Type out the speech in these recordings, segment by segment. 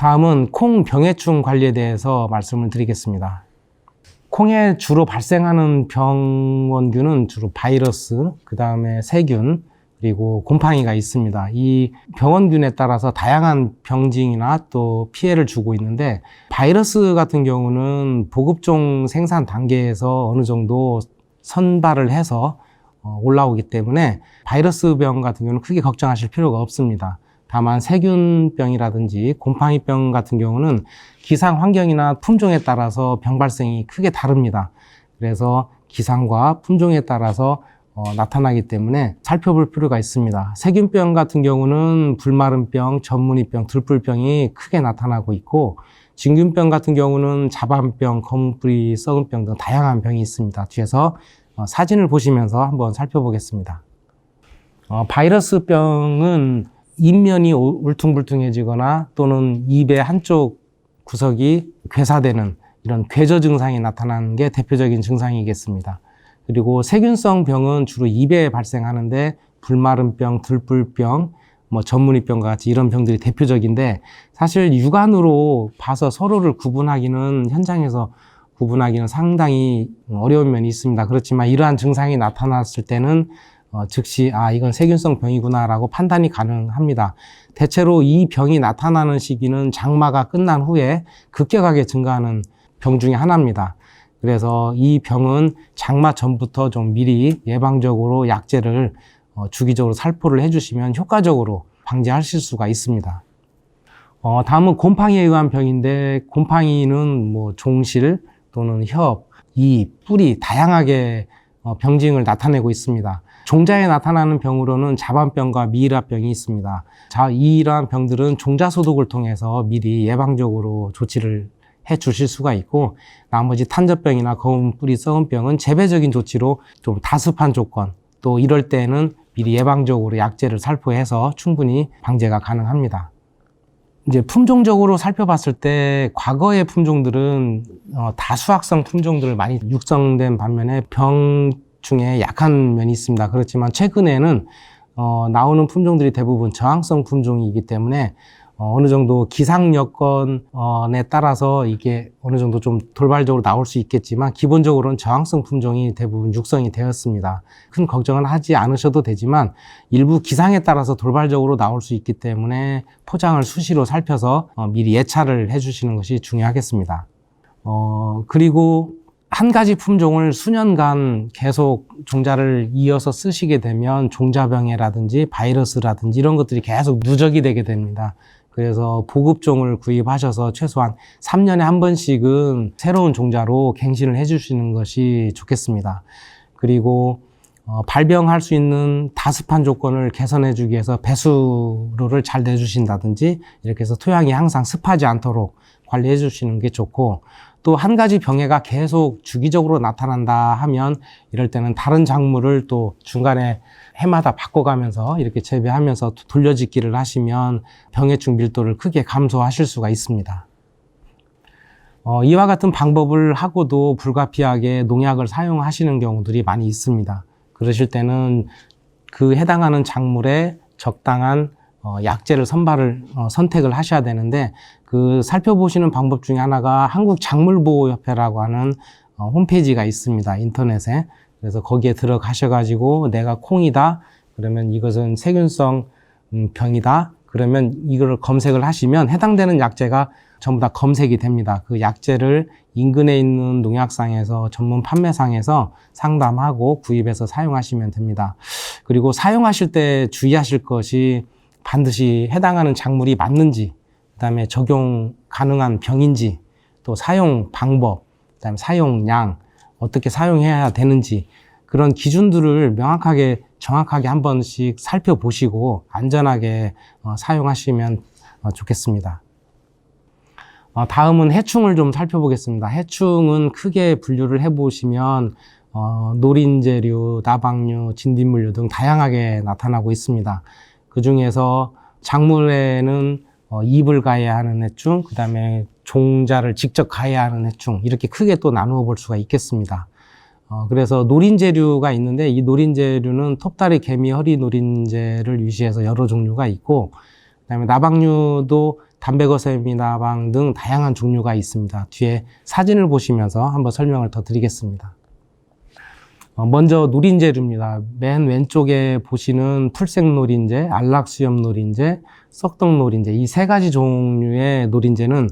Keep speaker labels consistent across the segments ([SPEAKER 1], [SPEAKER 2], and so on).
[SPEAKER 1] 다음은 콩 병해충 관리에 대해서 말씀을 드리겠습니다. 콩에 주로 발생하는 병원균은 주로 바이러스, 그 다음에 세균, 그리고 곰팡이가 있습니다. 이 병원균에 따라서 다양한 병징이나 또 피해를 주고 있는데 바이러스 같은 경우는 보급종 생산 단계에서 어느 정도 선발을 해서 어, 올라오기 때문에 바이러스 병 같은 경우는 크게 걱정하실 필요가 없습니다. 다만 세균병이라든지 곰팡이병 같은 경우는 기상 환경이나 품종에 따라서 병 발생이 크게 다릅니다. 그래서 기상과 품종에 따라서 어, 나타나기 때문에 살펴볼 필요가 있습니다. 세균병 같은 경우는 불마름병, 전문이병, 들불병이 크게 나타나고 있고 진균병 같은 경우는 자반병, 검은뿌리, 썩은병 등 다양한 병이 있습니다. 뒤에서 어, 사진을 보시면서 한번 살펴보겠습니다. 어, 바이러스병은 입면이 우- 울퉁불퉁해지거나 또는 입의 한쪽 구석이 괴사되는 이런 괴저 증상이 나타나는 게 대표적인 증상이겠습니다. 그리고 세균성 병은 주로 입에 발생하는데 불마름병, 들불병, 뭐 전문이병과 같이 이런 병들이 대표적인데 사실 육안으로 봐서 서로를 구분하기는 현장에서 구분하기는 상당히 어려운 면이 있습니다. 그렇지만 이러한 증상이 나타났을 때는 어, 즉시 아 이건 세균성 병이구나라고 판단이 가능합니다. 대체로 이 병이 나타나는 시기는 장마가 끝난 후에 급격하게 증가하는 병 중에 하나입니다. 그래서 이 병은 장마 전부터 좀 미리 예방적으로 약제를 어, 주기적으로 살포를 해주시면 효과적으로 방지하실 수가 있습니다. 어, 다음은 곰팡이에 의한 병인데 곰팡이는 뭐 종실 또는 협, 이, 뿌리 다양하게 어, 병징을 나타내고 있습니다. 종자에 나타나는 병으로는 자반병과 미이라병이 있습니다. 자, 이러한 병들은 종자 소독을 통해서 미리 예방적으로 조치를 해 주실 수가 있고 나머지 탄저병이나 검은 뿌리 썩은 병은 재배적인 조치로 좀 다습한 조건 또 이럴 때는 미리 예방적으로 약제를 살포해서 충분히 방제가 가능합니다. 이제 품종적으로 살펴봤을 때 과거의 품종들은 어, 다수학성 품종들을 많이 육성된 반면에 병 중에 약한 면이 있습니다. 그렇지만 최근에는 어, 나오는 품종들이 대부분 저항성 품종이기 때문에 어, 어느 정도 기상 여건에 따라서 이게 어느 정도 좀 돌발적으로 나올 수 있겠지만 기본적으로는 저항성 품종이 대부분 육성이 되었습니다. 큰 걱정은 하지 않으셔도 되지만 일부 기상에 따라서 돌발적으로 나올 수 있기 때문에 포장을 수시로 살펴서 어, 미리 예찰을 해주시는 것이 중요하겠습니다. 어, 그리고 한 가지 품종을 수년간 계속 종자를 이어서 쓰시게 되면 종자병해라든지 바이러스라든지 이런 것들이 계속 누적이 되게 됩니다. 그래서 보급종을 구입하셔서 최소한 3년에 한 번씩은 새로운 종자로 갱신을 해주시는 것이 좋겠습니다. 그리고 어, 발병할 수 있는 다습한 조건을 개선해 주기 위해서 배수로를 잘 내주신다든지 이렇게 해서 토양이 항상 습하지 않도록 관리해 주시는 게 좋고 또 한 가지 병해가 계속 주기적으로 나타난다 하면 이럴 때는 다른 작물을 또 중간에 해마다 바꿔가면서 이렇게 재배하면서 돌려짓기를 하시면 병해충 밀도를 크게 감소하실 수가 있습니다. 어, 이와 같은 방법을 하고도 불가피하게 농약을 사용하시는 경우들이 많이 있습니다. 그러실 때는 그 해당하는 작물에 적당한 어, 약제를 선발을 어, 선택을 하셔야 되는데 그 살펴보시는 방법 중에 하나가 한국 작물보호협회라고 하는 어, 홈페이지가 있습니다 인터넷에. 그래서 거기에 들어가셔가지고 내가 콩이다 그러면 이것은 세균성 음, 병이다 그러면 이거를 검색을 하시면 해당되는 약제가 전부 다 검색이 됩니다. 그 약제를 인근에 있는 농약상에서 전문 판매상에서 상담하고 구입해서 사용하시면 됩니다. 그리고 사용하실 때 주의하실 것이 반드시 해당하는 작물이 맞는지, 그다음에 적용 가능한 병인지, 또 사용 방법, 그다음에 사용량 어떻게 사용해야 되는지 그런 기준들을 명확하게 정확하게 한 번씩 살펴보시고 안전하게 어, 사용하시면 어, 좋겠습니다. 어, 다음은 해충을 좀 살펴보겠습니다. 해충은 크게 분류를 해보시면 어, 노린재류, 나방류, 진딧물류 등 다양하게 나타나고 있습니다. 그 중에서 작물에는 어, 잎을 가해야 하는 해충, 그 다음에 종자를 직접 가해야 하는 해충 이렇게 크게 또 나누어 볼 수가 있겠습니다. 어, 그래서 노린재류가 있는데 이 노린재류는 톱다리 개미 허리 노린재를 위시해서 여러 종류가 있고 그다음에 나방류도 담배거세 미나방 등 다양한 종류가 있습니다. 뒤에 사진을 보시면서 한번 설명을 더 드리겠습니다. 어, 먼저 노린재류입니다. 맨 왼쪽에 보시는 풀색 노린재, 안락수염 노린재, 썩덕 노린재 이 세 가지 종류의 노린재는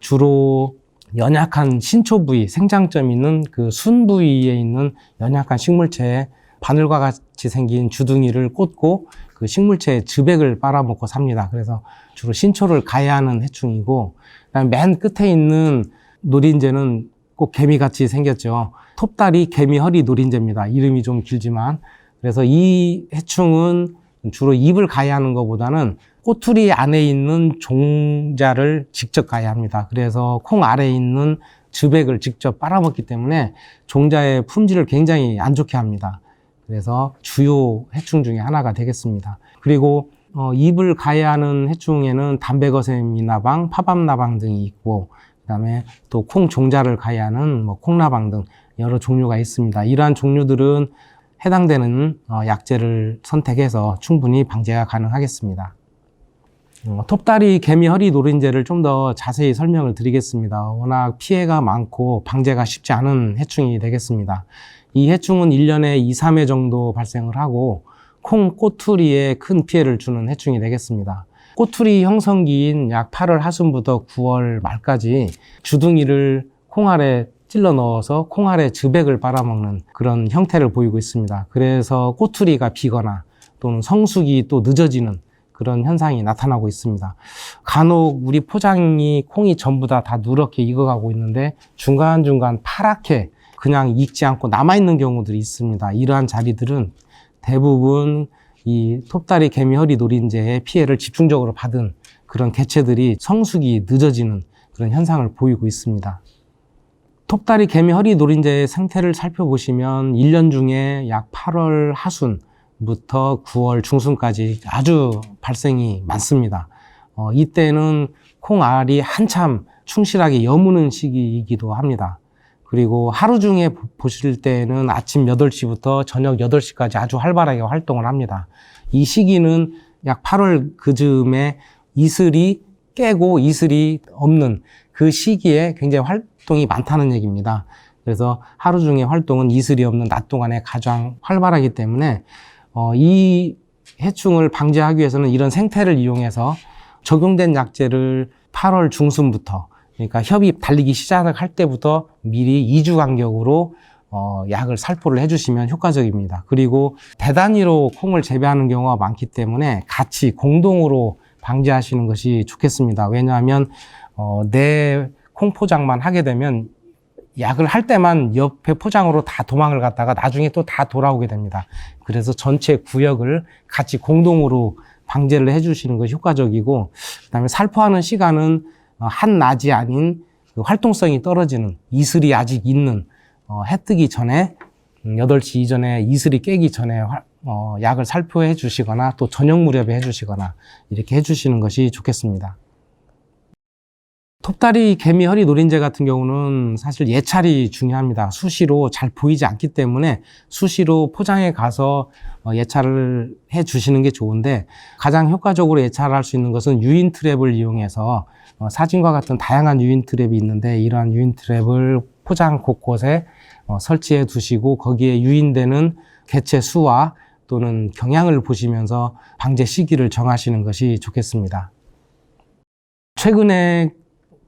[SPEAKER 1] 주로 연약한 신초 부위, 생장점 있는 그 순 부위에 있는 연약한 식물체에 바늘과 같이 생긴 주둥이를 꽂고 그 식물체의 즙액을 빨아먹고 삽니다. 그래서 주로 신초를 가해하는 해충이고, 그다음에 맨 끝에 있는 노린재는 꼭 개미같이 생겼죠. 톱다리 개미허리 노린재입니다. 이름이 좀 길지만. 그래서 이 해충은 주로 잎을 가해하는 것보다는 꼬투리 안에 있는 종자를 직접 가해합니다. 그래서 콩 아래에 있는 즙액을 직접 빨아먹기 때문에 종자의 품질을 굉장히 안 좋게 합니다. 그래서 주요 해충 중에 하나가 되겠습니다. 그리고 어, 잎을 가해하는 해충에는 담배거샘이나방, 파밤나방 등이 있고, 그다음에 또 콩 종자를 가해하는 뭐 콩나방 등 여러 종류가 있습니다. 이러한 종류들은 해당되는 어, 약재를 선택해서 충분히 방제가 가능하겠습니다. 어, 톱다리 개미 허리 노린재를 좀 더 자세히 설명을 드리겠습니다. 워낙 피해가 많고 방제가 쉽지 않은 해충이 되겠습니다. 이 해충은 1년에 2, 3회 정도 발생을 하고 콩 꼬투리에 큰 피해를 주는 해충이 되겠습니다. 꼬투리 형성기인 약 8월 하순부터 9월 말까지 주둥이를 콩 아래 찔러 넣어서 콩 아래 즙액을 빨아먹는 그런 형태를 보이고 있습니다. 그래서 꼬투리가 비거나 또는 성숙이 또 늦어지는 그런 현상이 나타나고 있습니다. 간혹 우리 포장이 콩이 전부 다 다 누렇게 익어가고 있는데 중간중간 파랗게 그냥 익지 않고 남아있는 경우들이 있습니다. 이러한 자리들은 대부분 이 톱다리 개미 허리 노린재의 피해를 집중적으로 받은 그런 개체들이 성숙이 늦어지는 그런 현상을 보이고 있습니다. 톱다리 개미 허리 노린재의 생태를 살펴보시면 1년 중에 약 8월 하순부터 9월 중순까지 아주 발생이 많습니다. 어, 이때는 콩알이 한참 충실하게 여무는 시기이기도 합니다. 그리고 하루 중에 보- 보실 때는 아침 8시부터 저녁 8시까지 아주 활발하게 활동을 합니다. 이 시기는 약 8월 그 즈음에 이슬이 깨고 이슬이 없는 그 시기에 굉장히 활동이 많다는 얘기입니다. 그래서 하루 중에 활동은 이슬이 없는 낮 동안에 가장 활발하기 때문에 어, 이 해충을 방지하기 위해서는 이런 생태를 이용해서 적용된 약재를 8월 중순부터 그러니까 협이 달리기 시작을 할 때부터 미리 2주 간격으로 어, 약을 살포를 해주시면 효과적입니다. 그리고 대단위로 콩을 재배하는 경우가 많기 때문에 같이 공동으로 방지하시는 것이 좋겠습니다. 왜냐하면 어, 내 콩포장만 하게 되면 약을 할 때만 옆에 포장으로 다 도망을 갔다가 나중에 또 다 돌아오게 됩니다. 그래서 전체 구역을 같이 공동으로 방제를 해주시는 것이 효과적이고, 그 다음에 살포하는 시간은 어, 한 낮이 아닌 그 활동성이 떨어지는 이슬이 아직 있는 어, 해 뜨기 전에 음, 8시 이전에 이슬이 깨기 전에 화- 어, 약을 살포해 주시거나 또 저녁 무렵에 해 주시거나 이렇게 해 주시는 것이 좋겠습니다. 톱다리 개미 허리 노린재 같은 경우는 사실 예찰이 중요합니다. 수시로 잘 보이지 않기 때문에 수시로 포장해 가서 어, 예찰을 해 주시는 게 좋은데 가장 효과적으로 예찰할 수 있는 것은 유인 트랩을 이용해서 어, 사진과 같은 다양한 유인 트랩이 있는데 이러한 유인 트랩을 포장 곳곳에 어, 설치해 두시고 거기에 유인되는 개체 수와 또는 경향을 보시면서 방제 시기를 정하시는 것이 좋겠습니다. 최근에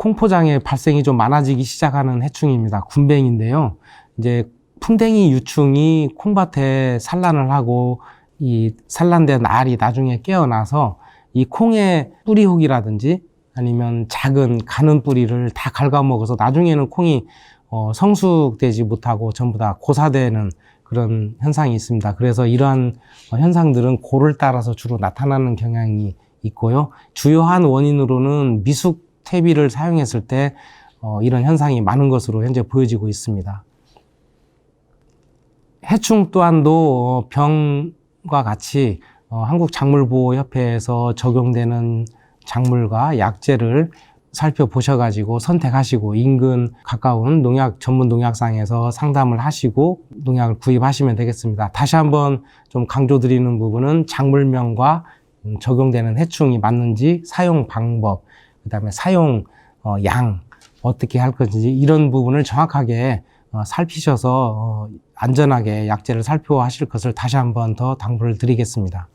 [SPEAKER 1] 콩포장의 발생이 좀 많아지기 시작하는 해충입니다. 군뱅인데요. 이제 풍뎅이 유충이 콩밭에 산란을 하고 이 산란된 알이 나중에 깨어나서 이 콩의 뿌리 혹이라든지 아니면 작은 가는 뿌리를 다 갉아먹어서 나중에는 콩이 어, 성숙되지 못하고 전부 다 고사되는 그런 현상이 있습니다. 그래서 이러한 어, 현상들은 고를 따라서 주로 나타나는 경향이 있고요. 주요한 원인으로는 미숙 퇴비를 사용했을 때 어, 이런 현상이 많은 것으로 현재 보여지고 있습니다. 해충 또한도 어, 병과 같이 어, 한국작물보호협회에서 적용되는 작물과 약재를 살펴보셔가지고 선택하시고 인근 가까운 농약 전문 농약상에서 상담을 하시고 농약을 구입하시면 되겠습니다. 다시 한번 좀 강조드리는 부분은 작물명과 음, 적용되는 해충이 맞는지 사용 방법 그다음에 사용 어, 양 어떻게 할 건지 이런 부분을 정확하게 어, 살피셔서 어, 안전하게 약제를 살펴하실 것을 다시 한번 더 당부를 드리겠습니다.